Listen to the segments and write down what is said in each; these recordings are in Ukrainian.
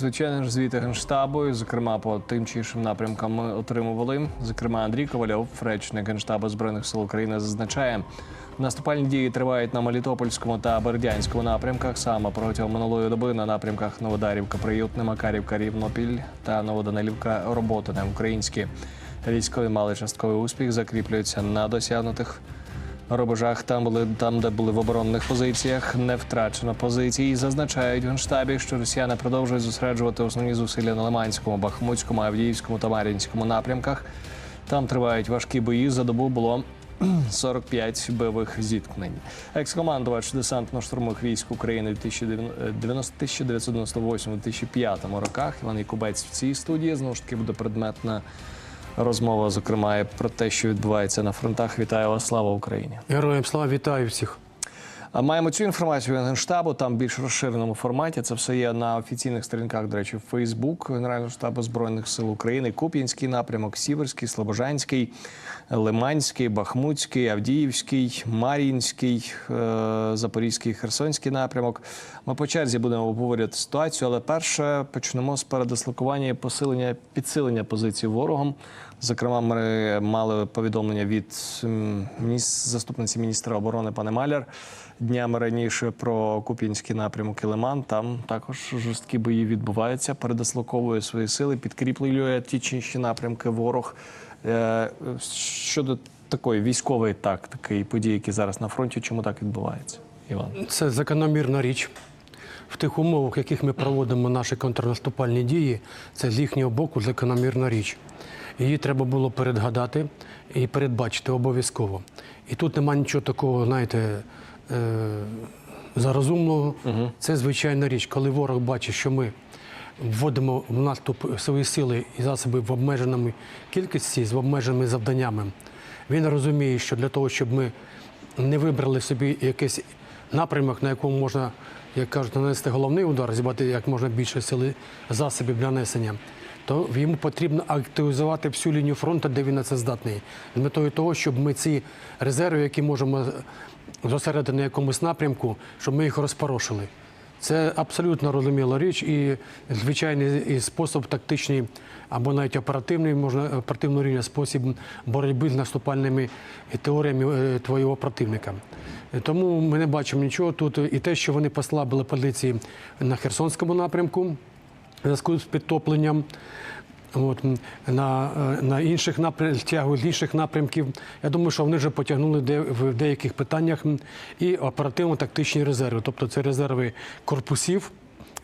Звичайно ж, звіти генштабу, зокрема по тим чи іншим напрямкам ми отримували. Зокрема, Андрій Ковальов, речник генштабу збройних сил України, зазначає, наступальні дії тривають на Мелітопольському та Бердянському напрямках. Саме протягом минулої доби на напрямках Новодарівка, Приютне, Макарівка, Рівнопіль та Новоданилівка роботи на українські військові мали частковий успіх, закріплюються на досягнутих рубежах, там були там, де були в оборонних позиціях, не втрачено позиції. Зазначають в генштабі, що росіяни продовжують зосереджувати основні зусилля на Лиманському, Бахмутському, Авдіївському та Мар'їнському напрямках. Там тривають важкі бої. За добу було 45 бойових зіткнень. Екс-командувач десантно-штурмових військ України 1998-2005 роках. Іван Якубець в цій студії знову ж таки буде предметна розмова, зокрема про те, що відбувається на фронтах. Вітаю вас, слава Україні! Героям слава вітаю всіх. Маємо цю інформацію Генштабу, там більш розширеному форматі. Це все є на офіційних сторінках, до речі, Фейсбук Генерального штабу Збройних сил України, Куп'янський напрямок, Сіверський, Слобожанський, Лиманський, Бахмутський, Авдіївський, Мар'їнський, е, Запорізький, Херсонський напрямок. Ми по черзі будемо обговорювати ситуацію, але перше почнемо з передислокування і посилення підсилення позицій ворогом. Зокрема, ми мали повідомлення від м, мініс- заступниці міністра оборони пане Маляр днями раніше про Куп'янський напрямок і Лиман. Там також жорсткі бої відбуваються, передислоковує свої сили, підкріплює ті чи інші напрямки ворог. Е, Щодо такої військової тактики і подій, які зараз на фронті, чому так відбувається? Іван. Це закономірна річ. В тих умовах, в яких ми проводимо наші контрнаступальні дії, це з їхнього боку закономірна річ. Її треба було передгадати і передбачити обов'язково. І тут нема нічого такого, знаєте, е, зарозумного. Це звичайна річ. Коли ворог бачить, що ми вводимо в наступ свої сили і засоби в обмеженому кількості з обмеженими завданнями, він розуміє, що для того, щоб ми не вибрали собі якийсь напрямок, на якому можна, як кажуть, нанести головний удар, зібрати як можна більше сили засобів для несення, то йому потрібно активізувати всю лінію фронту, де він на це здатний, з метою того, щоб ми ці резерви, які можемо зосередити на якомусь напрямку, щоб ми їх розпорошили. Це абсолютно розуміла річ і звичайний спосіб тактичний або навіть оперативний, можна оперативного рівня спосіб боротьби з наступальними теоріями е, твого противника. Тому ми не бачимо нічого тут. І те, що вони послабили позиції на Херсонському напрямку зв'язку з підтопленням. От, на, е, на інших напрям... тягу з інших напрямків. Я думаю, що вони вже потягнули де, в деяких питаннях і оперативно-тактичні резерви. Тобто це резерви корпусів,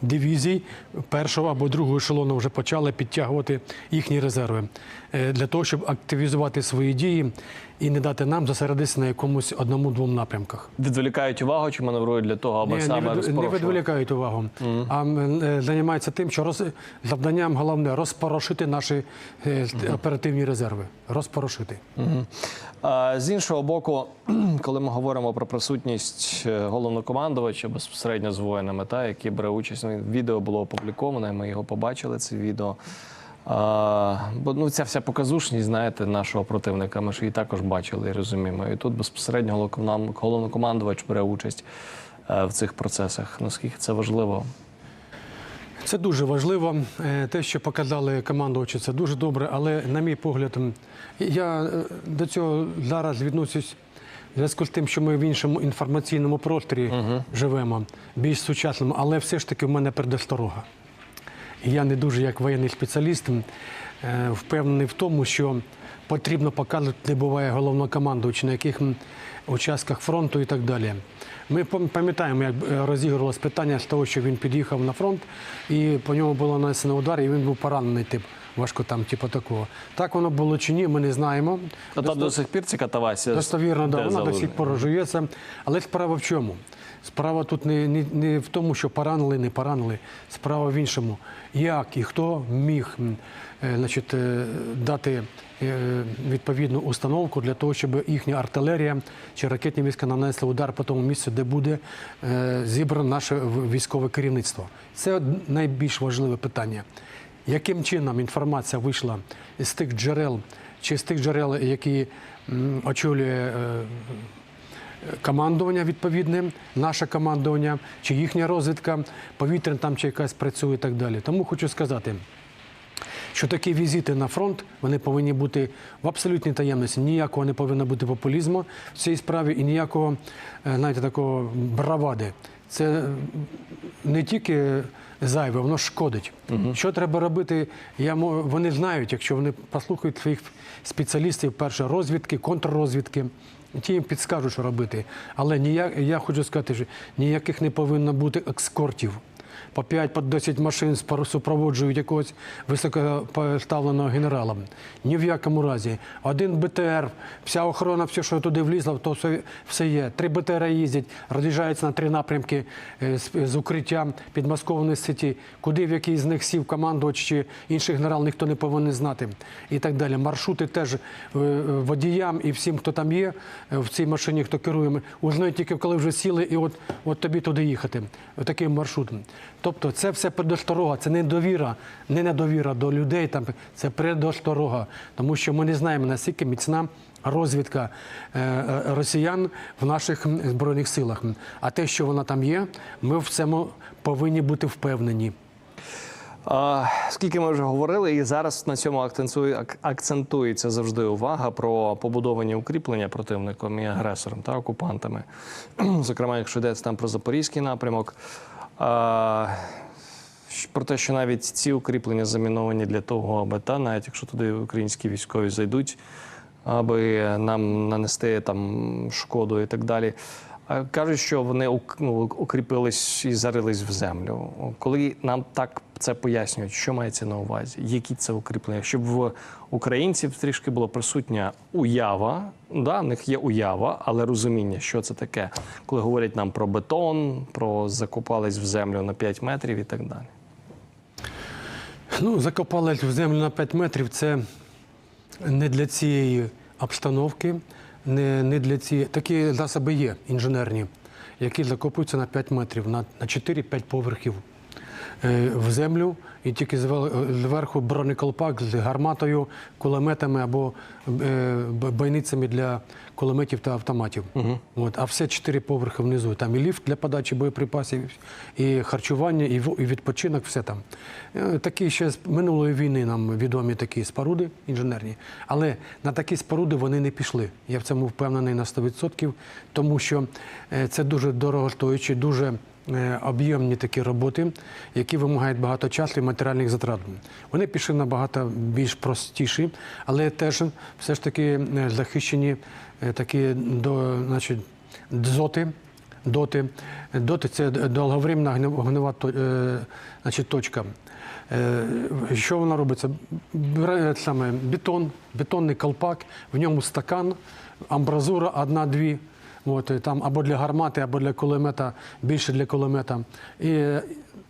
дивізій першого або другого ешелону вже почали підтягувати їхні резерви е, для того, щоб активізувати свої дії і не дати нам зосередитися на якомусь одному-двом напрямках. Відволікають увагу чи маневрують для того, аби Ні, саме не, від, не відволікають увагу, а е, займаються тим, що роз, завданням головне розпорошити наші е, оперативні резерви. Розпорошити. А, З іншого боку, коли ми говоримо про присутність е, головнокомандувача безпосередньо з воїнами, та які бере участь, відео було опубліковане, ми його побачили. Це відео. А, бо ну, ця вся показушність, знаєте, нашого противника. Ми ж її також бачили і розуміємо. І тут безпосередньо головнокомандувач бере участь е, в цих процесах. Наскільки це важливо? Це дуже важливо. Е, Те, що показали командувачі, це дуже добре. Але, на мій погляд, я е, до цього зараз відносюсь в зв'язку з тим, що ми в іншому інформаційному просторі живемо, більш сучасному, але все ж таки в мене передосторога. Я не дуже як воєнний спеціаліст е, впевнений в тому, що потрібно показувати, де буває головнокомандуючи, на яких участках фронту і так далі. Ми пам- пам'ятаємо, як розігрувалося питання з того, що він під'їхав на фронт, і по ньому було нанесено удар, і він був поранений, тип важко там, типу такого. Так воно було чи ні, ми не знаємо. Та там до сих пір ці катавасія Достовірно, да, вона до сих пор жується. Але справа в чому? Справа тут не, не, не в тому, що поранили, не поранили. Справа в іншому. Як і хто міг е, значить, е, дати е, відповідну установку для того, щоб їхня артилерія чи ракетні війська нанесли удар по тому місцю, де буде зібрано наше військове керівництво. Це найбільш важливе питання. Яким чином інформація вийшла з тих джерел, чи з тих джерел, які очолює е, командування відповідне, наше командування, чи їхня розвідка, повітряна там чи якась працює і так далі. Тому хочу сказати. Що такі візити на фронт вони повинні бути в абсолютній таємності. Ніякого не повинно бути популізму в цій справі і ніякого, е, знаєте, такого бравади. Це не тільки зайве, воно шкодить. Що треба робити? Я вони знають, якщо вони послухають своїх спеціалістів, перше розвідки, контррозвідки. Ті їм підскажуть, що робити. Але ніяк, я хочу сказати, що ніяких не повинно бути екскортів по 5 по 10 машин супроводжують якогось високопоставленого генерала. Ні в якому разі. Один БТР, вся охорона, все, що туди влізло, то все, є. Три БТР їздять, роз'їжджаються на три напрямки е, з, з укриття підмаскованої сеті. Куди в який з них сів командувач чи інший генерал, ніхто не повинен знати. І так далі. Маршрути теж е, водіям і всім, хто там є е, в цій машині, хто керує, узнають тільки коли вже сіли, і от, от тобі туди їхати. Таким маршрутом. Тобто це все предосторога, це не довіра, не недовіра до людей, там, це предосторога. Тому що ми не знаємо, наскільки міцна розвідка е, е, росіян в наших Збройних силах. А те, що вона там є, ми в цьому повинні бути впевнені. Скільки ми вже говорили, і зараз на цьому акцентує- акцентується завжди увага про побудовані укріплення противником і агресором та окупантами. Зокрема, якщо йдеться там про запорізький напрямок. Про те, що навіть ці укріплення заміновані для того, аби та навіть якщо туди українські військові зайдуть, аби нам нанести там шкоду і так далі. Кажуть, що вони ну, укріпились і зарились в землю. Коли нам так це пояснюють, що мається на увазі, які це укріплення, щоб в українців трішки була присутня уява. Да, в них є уява, але розуміння, що це таке, коли говорять нам про бетон, про закопались в землю на 5 метрів і так далі. Ну, закопали в землю на 5 метрів це не для цієї обстановки, не, не для цієї. Такі засоби є інженерні, які закопуються на 5 метрів, на, на 4-5 поверхів в землю, і тільки зверху бронеколпак з гарматою, кулеметами або е, бойницями для кулеметів та автоматів. От, а все чотири поверхи внизу. Там і ліфт для подачі боєприпасів, і харчування, і відпочинок, все там. Е, Такі ще з минулої війни нам відомі такі споруди інженерні. Але на такі споруди вони не пішли. Я в цьому впевнений на 100%, тому що е, це дуже дорогостоючі, дуже е, об'ємні такі роботи, які вимагають багато часу і матеріальних затрат. Вони пішли набагато більш простіші, але теж все ж таки е, захищені е, такі до, значить, дзоти. Доти. Доти це то- е, значить, точка. Е, Що вона робиться? Бере саме бетон, бетонний колпак, в ньому стакан, амбразура одна-дві. От, там або для гармати, або для кулемета, більше для кулемета. І,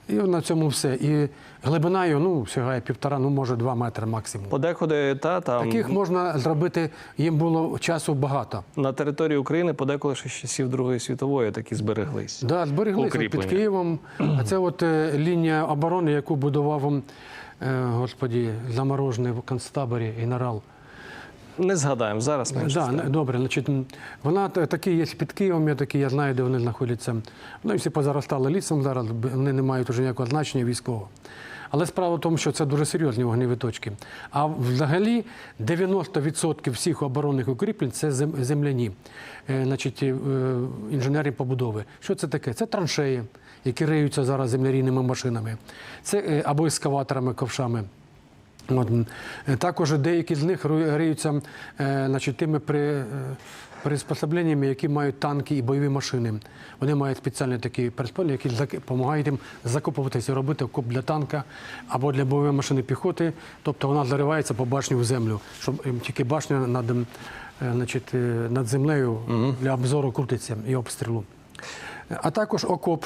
і на цьому все. І глибина його ну, сягає півтора, ну може два метри максимум. Подекуди та там Таких можна зробити, їм було часу багато. на території України подекуди ще з часів Другої світової такі збереглись. Да, збереглися під Києвом. А це от е, лінія оборони, яку будував е, господі, заморожений в концтаборі генерал. Не згадаємо зараз. менше Да, не- добре, значить, вона такі є під Києвом, я такі, я знаю, де вони знаходяться. Вони всі позаростали лісом зараз, вони не мають вже ніякого значення військового. Але справа в тому, що це дуже серйозні вогневі точки. А взагалі 90% всіх оборонних укріплень це земляні, е, значить, е, інженерні побудови. Що це таке? Це траншеї, які риються зараз землярійними машинами, це е, або ескаваторами, ковшами. От. е, Також деякі з них риються е, значить, тими при, е, приспособленнями, які мають танки і бойові машини. Вони мають спеціальні такі приспособлення, які допомагають їм закопуватися, робити окоп для танка або для бойової машини піхоти. Тобто вона заривається по башню в землю, щоб тільки башня над, значить, над землею для обзору крутиться і обстрілу. А також окоп.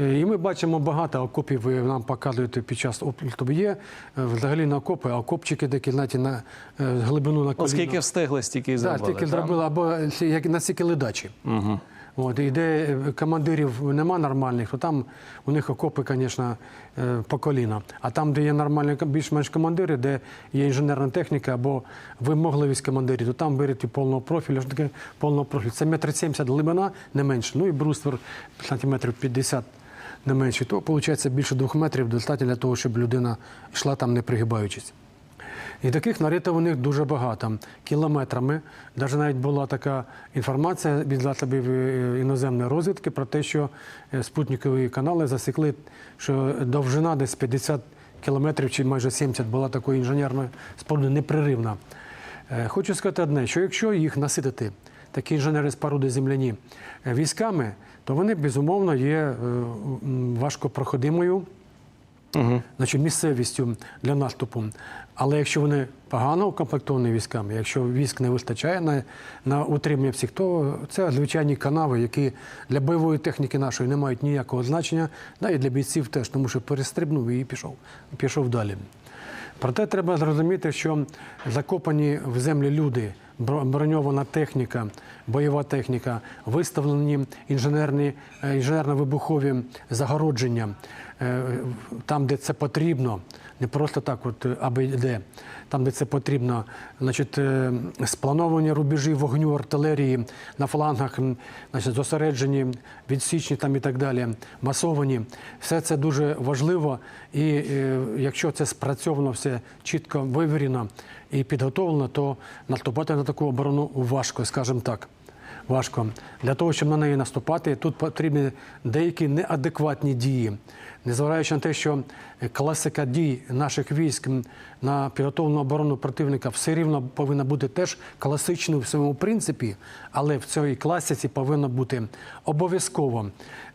Е, І ми бачимо багато окопів, ви нам показуєте під час. Є е, взагалі на окопи, а окопчики такі, знаєте, на е, глибину на коліно. Оскільки встигли, стільки Да, зробили. тільки зробили, або як настільки ледачі. Мгм. От, і де командирів нема нормальних, то там у них окопи, звісно, по коліна. А там, де є нормальні більш-менш командири, де є інженерна техніка або вимогливість командирів, то там беруть повного профілю. Що таке повного профілю? Це метр сімдесят глибина, не менше. Ну і бруствер сантиметрів 50 не менше. То виходить більше двох метрів достатньо для того, щоб людина йшла там не пригибаючись. І таких наритів у них дуже багато. Кілометрами. Навіть навіть була така інформація від засобів е, іноземної розвідки про те, що е, спутникові канали засікли, що довжина десь 50 кілометрів чи майже 70 була такої інженерної споруди непреривна. Е, Хочу сказати одне, що якщо їх наситити, такі інженери споруди земляні, е, військами, то вони безумовно є е, важкопроходимою значить, місцевістю для наступу. Але якщо вони погано укомплектовані військами, якщо військ не вистачає на, на утримання всіх, то це звичайні канави, які для бойової техніки нашої не мають ніякого значення, да, і для бійців теж, тому що перестрибнув і пішов, пішов далі. Проте треба зрозуміти, що закопані в землі люди, броньована техніка, бойова техніка, виставлені інженерні, е, інженерно-вибухові загородження е, там, де це потрібно, не просто так, от е, аби де, там, де це потрібно, значить, е, сплановані рубежі вогню артилерії на флангах, значить, зосереджені, відсічні там і так далі, масовані. Все це дуже важливо. І е, якщо це спрацьовано все чітко вивірено і підготовлено, то наступати на таку оборону важко, скажімо так. Важко. Для того, щоб на неї наступати, тут потрібні деякі неадекватні дії. Незважаючи на те, що класика дій наших військ на підготовлену оборону противника все рівно повинна бути теж класичною в своєму принципі, але в цій класиці повинно бути обов'язково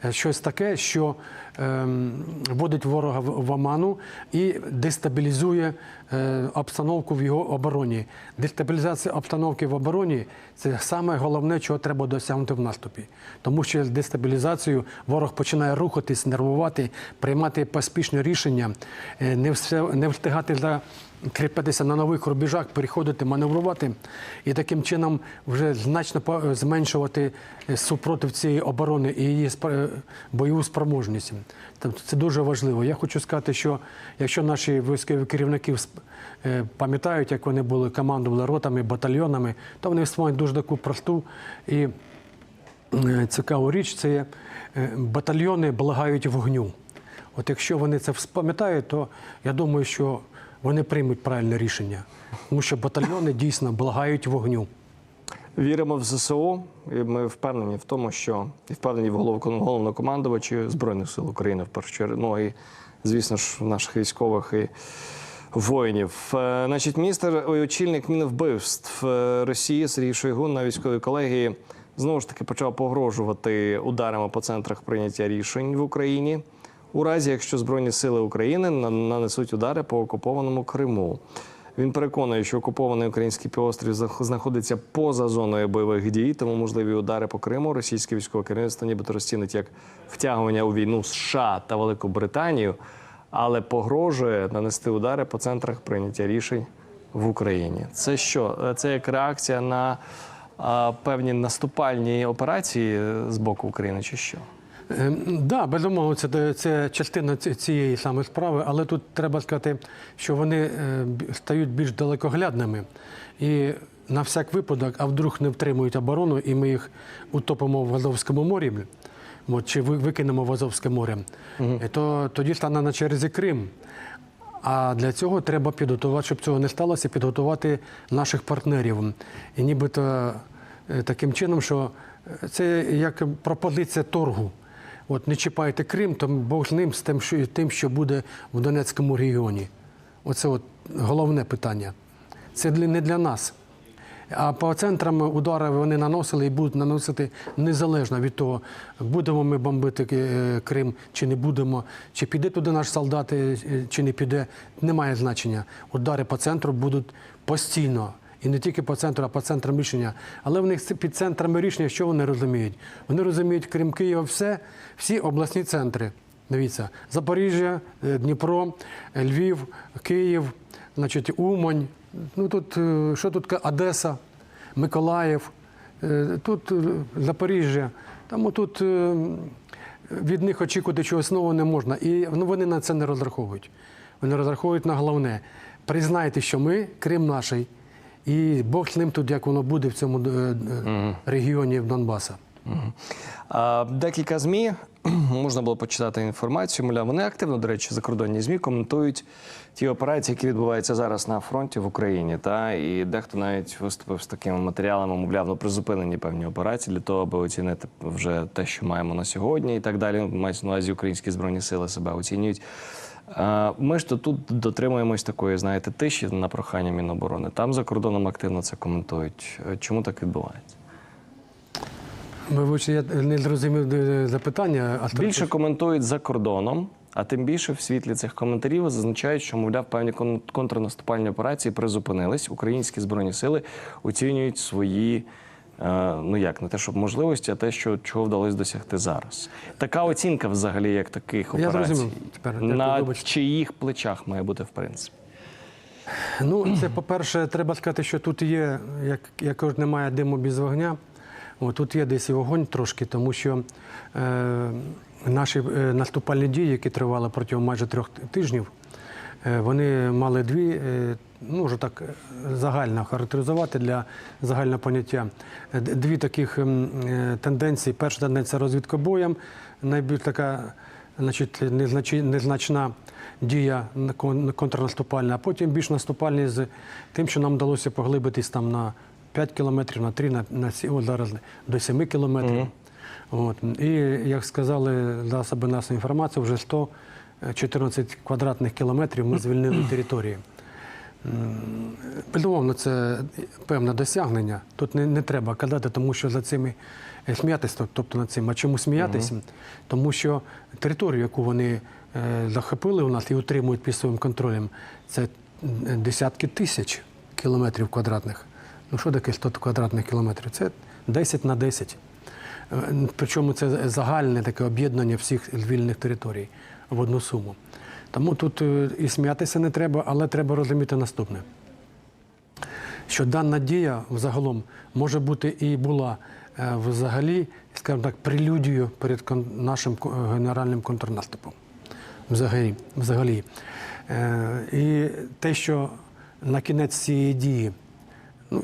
е, щось таке, що ем, вводить ворога в, оману і дестабілізує е, обстановку в його обороні. Дестабілізація обстановки в обороні це саме головне, чого треба досягнути в наступі. Тому що з дестабілізацією ворог починає рухатись, нервувати, приймати поспішні рішення, е, не, все, не встигати за. Кріпитися на нових рубежах, переходити, маневрувати і таким чином вже значно зменшувати е, супротив цієї оборони і її е, бойову спроможність. Тобто це дуже важливо. Я хочу сказати, що якщо наші військові керівники пам'ятають, як вони були командували ротами, батальйонами, то вони вспомнять дуже таку просту і цікаву річ це батальйони благають вогню. От якщо вони це пам'ятають, то я думаю, що вони приймуть правильне рішення, тому що батальйони дійсно благають вогню. Віримо в ЗСУ, і ми впевнені в тому, що і впевнені в головнокомандувачі Збройних сил України в першу чергу. Ну і звісно ж наших військових і воїнів. Е, Значить, міністр очільник мінвбивств е, Росії Сергій Шойгу на військовій колегії знову ж таки почав погрожувати ударами по центрах прийняття рішень в Україні. У разі, якщо Збройні сили України на- нанесуть удари по окупованому Криму. Він переконує, що окупований український півострів знаходиться поза зоною бойових дій, тому можливі удари по Криму російське військове керівництво нібито розцінить як втягування у війну США та Велику Британію, але погрожує нанести удари по центрах прийняття рішень в Україні. Це що? Е, Це як реакція на певні наступальні операції е, з боку України, чи що? Е, Да, безумовно, це, це частина цієї саме справи, але тут треба сказати, що вони е, стають більш далекоглядними. І на всяк випадок, а вдруг не втримують оборону, і ми їх утопимо в Азовському морі, от, чи викинемо в Азовське море, е, то тоді стане на черзі Крим. А для цього треба підготувати, щоб цього не сталося, підготувати наших партнерів. І нібито е, таким чином, що це як пропозиція торгу. От не чіпайте Крим, то Бог з ним з тим, що, тим, що буде в Донецькому регіоні. Оце от головне питання. Це не для нас. А по центрам удари вони наносили і будуть наносити незалежно від того, будемо ми бомбити е, Крим чи не будемо, чи піде туди наш солдат, е, чи не піде, немає значення. Удари по центру будуть постійно. І не тільки по центру, а по центрам рішення. Але в них під центрами рішення, що вони розуміють? Вони розуміють, крім Києва, все, всі обласні центри. Дивіться, Запоріжжя, е, Дніпро, е, Львів, Київ, значить, Умань. Ну тут е, що тут Одеса, Миколаїв, тут Запоріжжя. Тому тут від них очікувати чогось нового не можна. І ну, вони на це не розраховують. Вони розраховують на головне. Признайте, що ми Крим наший, і Бог з ним тут, як воно буде в цьому е, е, регіоні Донбаса. Декілька ЗМІ можна було почитати інформацію. Мовляв, вони активно, до речі, закордонні ЗМІ коментують ті операції, які відбуваються зараз на фронті в Україні. Та і дехто навіть виступив з такими матеріалами, мовляв, ну призупинені певні операції для того, аби оцінити вже те, що маємо на сьогодні, і так далі. Мається на увазі українські збройні сили себе оцінюють. Ми ж то тут дотримуємось такої, знаєте, тиші на прохання Міноборони. Там за кордоном активно це коментують. Чому так відбувається? Вибачте, я не зрозумів е, запитання. А Більше коментують за кордоном, а тим більше в світлі цих коментарів зазначають, що мовляв певні кон- контрнаступальні операції призупинились. Українські збройні сили оцінюють свої. Е, Ну як не те, щоб можливості, а те, що чого вдалося досягти зараз. Така оцінка, взагалі, як таких Я операцій, зрозумів тепер. На вибачте. чиїх плечах має бути в принципі. Ну, це, по-перше, треба сказати, що тут є, як, як кажуть, немає диму без вогня. О, тут є десь і вогонь трошки, тому що е, наші е, наступальні дії, які тривали протягом майже трьох тижнів, вони мали дві, е, ну вже так е, загально характеризувати для загального поняття. Е, Дві таких е, тенденції. Перша тенденція розвідка боєм, найбільш така значить, незначна дія на кон- контрнаступальна, а потім більш наступальні з тим, що нам вдалося поглибитись там на 5 кілометрів, на 3, на, на от зараз до 7 кілометрів. От. І, як сказали засоби нашої інформації, вже 114 квадратних кілометрів ми звільнили території. Безумовно, це певне досягнення. Тут не, не треба казати, тому що за цими е, сміятися, тобто над цим. А чому сміятися? Тому що територію, яку вони е, захопили у нас і утримують під своїм контролем, це десятки тисяч кілометрів квадратних. Ну що таке 100 квадратних кілометрів? Це 10 на 10. Е, Причому це загальне таке об'єднання всіх вільних територій в одну суму. Тому тут е, і сміятися не треба, але треба розуміти наступне. Що дана дія взагалом може бути і була е, взагалі, скажімо так, прелюдією перед нашим генеральним контрнаступом. Взагалі. взагалі. Е, І те, що на кінець цієї дії Ну,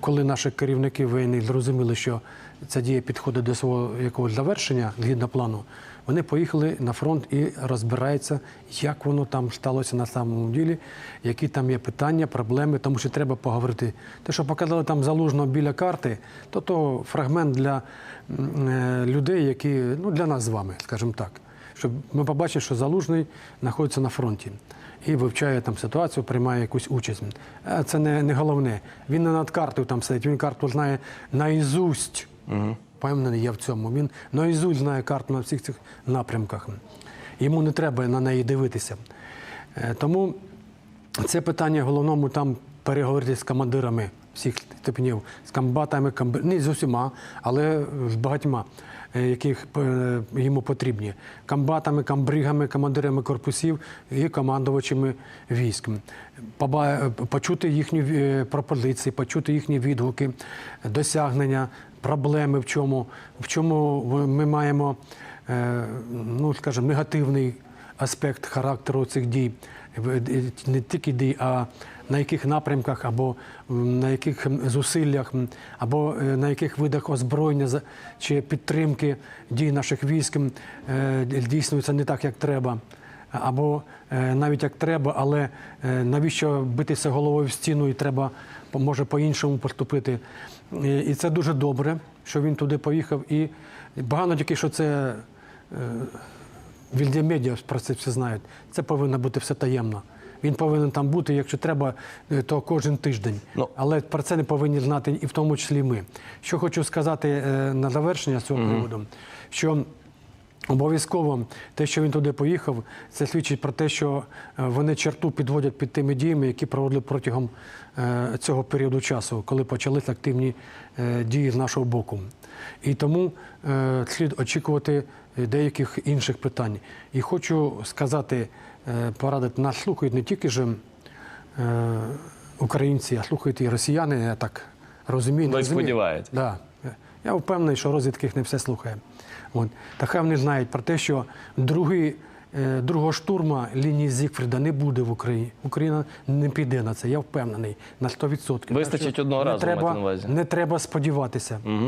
коли наші керівники війни зрозуміли, що ця дія підходить до свого якогось завершення згідно плану, вони поїхали на фронт і розбираються, як воно там сталося на самому ділі, які там є питання, проблеми, тому що треба поговорити. Те, що показали там залужно біля карти, то то фрагмент для е, людей, які ну для нас з вами, скажімо так, щоб ми побачили, що залужний знаходиться на фронті і вивчає там ситуацію, приймає якусь участь. Е, Це не, не головне. Він не над картою там сидить, він карту знає наізусть. Угу. Певнений я в цьому. Він наізусть знає карту на всіх цих напрямках. Йому не треба на неї дивитися. Е, Тому це питання головному там переговорити з командирами всіх степенів, з комбатами, комб... не з усіма, але з багатьма, е, яких е, йому потрібні. Комбатами, комбригами, командирами корпусів і командувачами військ. Почути їхні пропозиції, почути їхні відгуки, досягнення, проблеми в чому, в чому ми маємо, е, ну скажімо, негативний аспект характеру цих дій, не тільки дій, а на яких напрямках або на яких зусиллях, або е, на яких видах озброєння чи підтримки дій наших військ е, не так, як треба. Або е, навіть як треба, але е, навіщо битися головою в стіну і треба може по-іншому поступити. І- І це дуже добре, що він туди поїхав. І багато тільки, що це е, медіа про це все знають. Це повинно бути все таємно. Він повинен там бути, якщо треба, е, то кожен тиждень. Ну. Але про це не повинні знати і в тому числі ми. Що хочу сказати е, на завершення цього приводу, що Обов'язково те, що він туди поїхав, це свідчить про те, що е, вони черту підводять під тими діями, які проводили протягом е, цього періоду часу, коли почалися активні е, дії з нашого боку. І тому слід очікувати деяких інших питань. І хочу сказати, порадити, нас слухають не тільки ж українці, а слухають і росіяни, я так розумію. розумію. сподіваєтесь? Да. Я впевнений, що розвідка їх не все слухає. От. Та хай вони знають про те, що другий, е, другого штурма лінії Зікфріда не буде в Україні. Україна не піде на це, я впевнений на 100%. Вистачить одного разу, треба, на увазі? Не треба сподіватися.